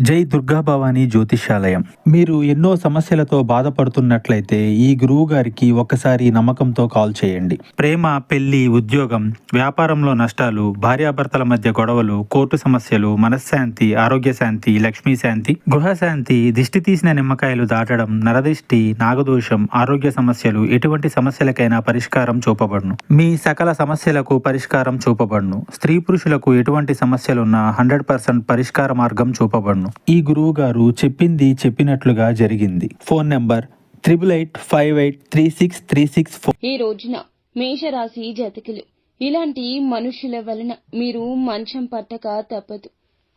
జై దుర్గా భవానీ జ్యోతిష్యాలయం. మీరు ఎన్నో సమస్యలతో బాధపడుతున్నట్లయితే ఈ గురువు గారికి ఒక్కసారి నమ్మకంతో కాల్ చేయండి. ప్రేమ పెళ్ళి ఉద్యోగం వ్యాపారంలో నష్టాలు భార్యాభర్తల మధ్య గొడవలు కోర్టు సమస్యలు మనశ్శాంతి ఆరోగ్య శాంతి లక్ష్మీ శాంతి గృహశాంతి దిష్టి తీసిన నిమ్మకాయలు దాటడం నరదిష్టి నాగదోషం ఆరోగ్య సమస్యలు ఎటువంటి సమస్యలకైనా పరిష్కారం చూపబడును. మీ సకల సమస్యలకు పరిష్కారం చూపబడును. స్త్రీ పురుషులకు ఎటువంటి సమస్యలున్నా హండ్రెడ్ పర్సెంట్ పరిష్కార మార్గం చూపబడును. ఈ గురువు గారు చెప్పింది చెప్పినట్లుగా జరిగింది. Phone number triple eight five eight three six three six four. ఈ రోజున మేషరాశి జతకులు. ఇలాంటి మనుషుల వలన మీరు మంచం పట్టక తప్పదు.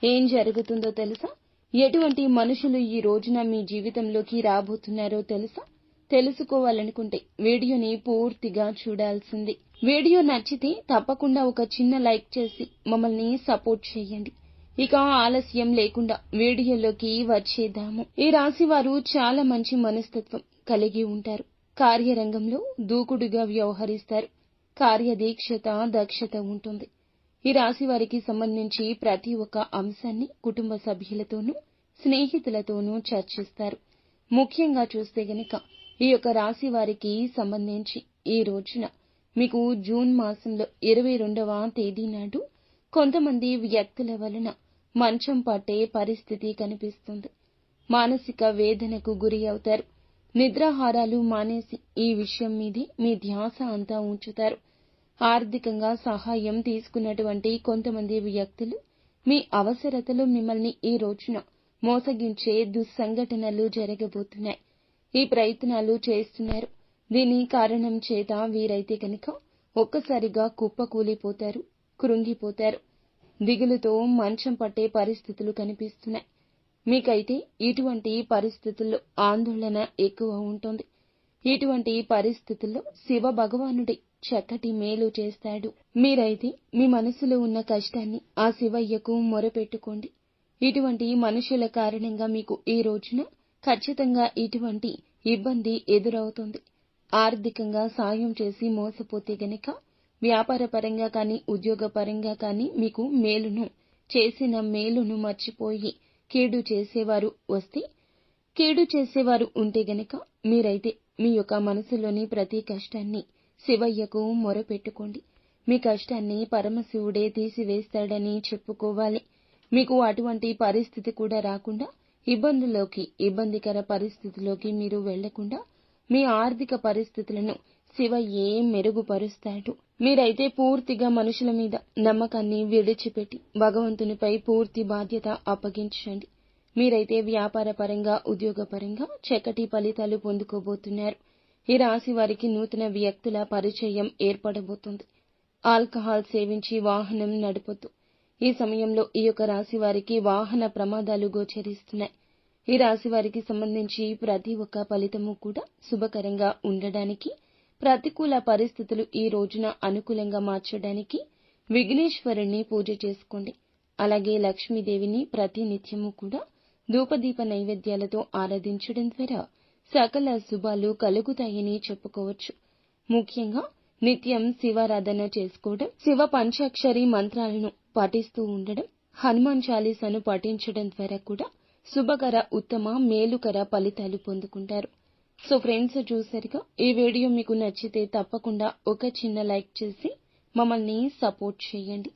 ఏం జరుగుతుందో తెలుసా? ఎటువంటి మనుషులు ఈ రోజున మీ జీవితంలోకి రాబోతున్నారో తెలుసా? తెలుసుకోవాలనుకుంటే వీడియోని పూర్తిగా చూడాల్సింది. వీడియో నచ్చితే తప్పకుండా ఒక చిన్న లైక్ చేసి మమ్మల్ని సపోర్ట్ చేయండి. ఇక ఆలస్యం లేకుండా వీడియోలోకి వచ్చేద్దాము. ఈ రాశి వారు చాలా మంచి మనస్తత్వం కలిగి ఉంటారు. కార్యరంగంలో దూకుడుగా వ్యవహరిస్తారు. కార్యదీక్షత దక్షత ఉంటుంది. ఈ రాశి వారికి సంబంధించి ప్రతి ఒక్క అంశాన్ని కుటుంబ సభ్యులతోనూ స్నేహితులతోనూ చర్చిస్తారు. ముఖ్యంగా చూస్తే గనక ఈ యొక్క రాశి వారికి సంబంధించి ఈ రోజున మీకు జూన్ మాసంలో ఇరవై రెండవ తేదీ నాడు కొంతమంది వ్యక్తుల వలన మంచం పట్టే పరిస్థితి కనిపిస్తుంది. మానసిక వేదనకు గురి అవుతారు. నిద్రాహారాలు మానేసి ఈ విషయం మీదే మీ ధ్యాస అంతా ఉంచుతారు. ఆర్థికంగా సహాయం తీసుకున్నటువంటి కొంతమంది వ్యక్తులు మీ అవసరతలు మిమ్మల్ని ఈ రోజున మోసగించే దుస్సంఘటనలు జరగబోతున్నాయి. ఈ ప్రయత్నాలు చేస్తున్నారు. దీని కారణం చేత వీరైతే కనుక ఒక్కసారిగా కుప్పకూలిపోతారు. కృంగిపోతారు. దిగులుతో మంచం పట్టే పరిస్థితులు కనిపిస్తున్నాయి. మీకైతే ఇటువంటి పరిస్థితుల్లో ఆందోళన ఎక్కువ ఉంటుంది. ఇటువంటి పరిస్థితుల్లో శివ భగవానుడి చక్కటి మేలు చేస్తాడు. మీరైతే మీ మనసులో ఉన్న కష్టాన్ని ఆ శివయ్యకు మొరపెట్టుకోండి. ఇటువంటి మనుషుల కారణంగా మీకు ఈ రోజున ఖచ్చితంగా ఇటువంటి ఇబ్బంది ఎదురవుతుంది. ఆర్థికంగా సాయం చేసి మోసపోతే గనక వ్యాపార పరంగా కానీ ఉద్యోగ పరంగా కానీ మీకు మేలును చేసిన మేలును మర్చిపోయి కీడు చేసేవారు వస్తే కీడు చేసేవారు ఉంటే గనక మీరైతే మీ యొక్క మనసులోని ప్రతి కష్టాన్ని శివయ్యకు మొరపెట్టుకోండి. మీ కష్టాన్ని పరమశివుడే తీసివేస్తాడని చెప్పుకోవాలి. మీకు అటువంటి పరిస్థితి కూడా రాకుండా ఇబ్బందుల్లోకి ఇబ్బందికర పరిస్థితుల్లోకి మీరు వెళ్ళకుండా మీ ఆర్థిక పరిస్థితులను శివయ్యే మెరుగుపరుస్తాడు. మీరైతే పూర్తిగా మనుషుల మీద నమ్మకాన్ని విడిచిపెట్టి భగవంతునిపై పూర్తి బాధ్యత అప్పగించండి. మీరైతే వ్యాపార పరంగా ఉద్యోగపరంగా చక్కటి ఫలితాలు పొందుకోబోతున్నారు. ఈ రాశి వారికి నూతన వ్యక్తుల పరిచయం ఏర్పడబోతుంది. ఆల్కహాల్ సేవించి వాహనం నడపొద్దు. ఈ సమయంలో ఈ యొక్క రాశి వారికి వాహన ప్రమాదాలు గోచరిస్తున్నాయి. ఈ రాశి వారికి సంబంధించి ప్రతి ఒక్క ఫలితము కూడా శుభకరంగా ఉండడానికి ప్రతికూల పరిస్థితులు ఈ రోజున అనుకూలంగా మార్చడానికి విఘ్నేశ్వరుణ్ణి పూజ చేసుకోండి. అలాగే లక్ష్మీదేవిని ప్రతి నిత్యము కూడా ధూపదీప నైవేద్యాలతో ఆరాధించడం ద్వారా సకల శుభాలు కలుగుతాయని చెప్పుకోవచ్చు. ముఖ్యంగా నిత్యం శివారాధన చేసుకోవడం శివ పంచాక్షరి మంత్రాలను పఠిస్తూ ఉండడం హనుమాన్ చాలీసాను పఠించడం ద్వారా కూడా శుభకర ఉత్తమ మేలుకర ఫలితాలు పొందుకుంటారు. సో ఫ్రెండ్స్ చూసారుగా ఈ వీడియో మీకు నచ్చితే తప్పకుండా ఒక చిన్న లైక్ చేసి మమ్మల్ని సపోర్ట్ చేయండి.